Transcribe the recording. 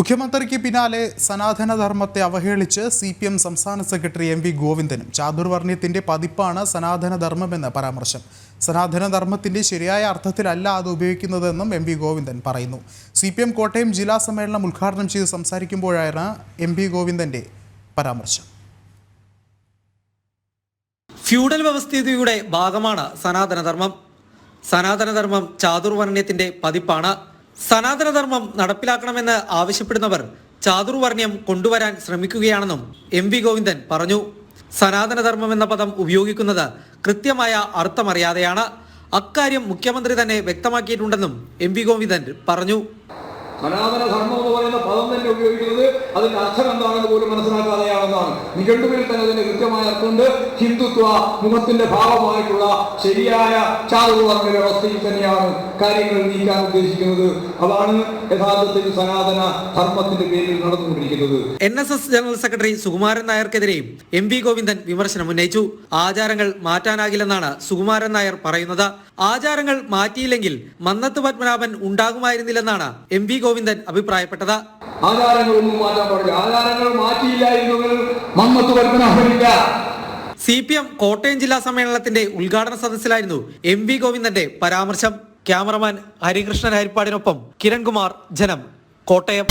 മുഖ്യമന്ത്രിക്ക് പിന്നാലെ സനാതനധർമ്മത്തെ അവഹേളിച്ച് സി പി എം സംസ്ഥാന സെക്രട്ടറി എം വി ഗോവിന്ദനും ചാതുർവർണയത്തിന്റെ പതിപ്പാണ് സനാതനധർമ്മമെന്ന് പരാമർശം. സനാതനധർമ്മത്തിന്റെ ശരിയായ അർത്ഥത്തിലല്ല അത് ഉപയോഗിക്കുന്നതെന്നും എം വി ഗോവിന്ദൻ പറയുന്നു. സി പി എം കോട്ടയം ജില്ലാ സമ്മേളനം ഉദ്ഘാടനം ചെയ്ത് സംസാരിക്കുമ്പോഴാണ് എം വി ഗോവിന്ദന്റെ പരാമർശം. ഫ്യൂഡൽ വ്യവസ്ഥിതിയുടെ ഭാഗമാണ് സനാതനധർമ്മം. സനാതനധർമ്മം ചാതുർവർണ്യത്തിന്റെ പതിപ്പാണ് സനാതനധർമ്മം നടപ്പിലാക്കണമെന്ന് ആവശ്യപ്പെടുന്നവർ ചാതുർവർണ്യം കൊണ്ടുവരാൻ ശ്രമിക്കുകയാണെന്നും എം വി ഗോവിന്ദൻ പറഞ്ഞു. സനാതനധർമ്മം എന്ന പദം ഉപയോഗിക്കുന്നത് കൃത്യമായ അർത്ഥമറിയാതെയാണ്. അക്കാര്യം മുഖ്യമന്ത്രി തന്നെ വ്യക്തമാക്കിയിട്ടുണ്ടെന്നും എം വി ഗോവിന്ദൻ പറഞ്ഞു. സനാതനധർമ്മം എന്ന് പറയുന്ന പദം തന്നെ ഉപയോഗിക്കുന്നത് അതിന്റെ അർത്ഥം എന്താണെന്ന് പോലും മനസ്സിലാക്കാതെയാണെന്നാണ് നിഘണ്ടുവിൽ തന്നെ അതിന് കൃത്യമായ അർത്ഥമുണ്ട് ഹിന്ദുത്വ മുഖത്തിന്റെ ഭാവമായിട്ടുള്ള ശരിയായ ചാതുവർഗ വ്യവസ്ഥയിൽ തന്നെയാണ് കാര്യങ്ങൾ നീക്കാൻ ഉദ്ദേശിക്കുന്നത്. അതാണ് യഥാർത്ഥത്തിൽ സനാതന ധർമ്മത്തിന്റെ പേരിൽ നടന്നുകൊണ്ടിരിക്കുന്നത്. N S S general secretary Sukumaran നായർക്കെതിരെയും M V Govindan വിമർശനം ഉന്നയിച്ചു. ആചാരങ്ങൾ മാറ്റാനാകില്ലെന്നാണ് സുകുമാരൻ നായർ പറയുന്നത്. ആചാരങ്ങൾ മാറ്റിയില്ലെങ്കിൽ മന്നത്ത് പത്മനാഭൻ ഉണ്ടാകുമായിരുന്നില്ലെന്നാണ് എം വി ഗോവിന്ദൻ അഭിപ്രായപ്പെട്ടത്. ആചാരങ്ങളൊന്നും മാറ്റാൻ പാടില്ല. ആചാരങ്ങൾ മാറ്റിയില്ലായിരുന്നെങ്കിൽ സി പി എം കോട്ടയം ജില്ലാ സമ്മേളനത്തിന്റെ ഉദ്ഘാടന സദസ്സിലായിരുന്നു എം വി ഗോവിന്ദന്റെ പരാമർശം. ക്യാമറമാൻ ഹരികൃഷ്ണൻ ഹരിപ്പാടിനൊപ്പം കിരൺകുമാർ ജനം. കോട്ടയം.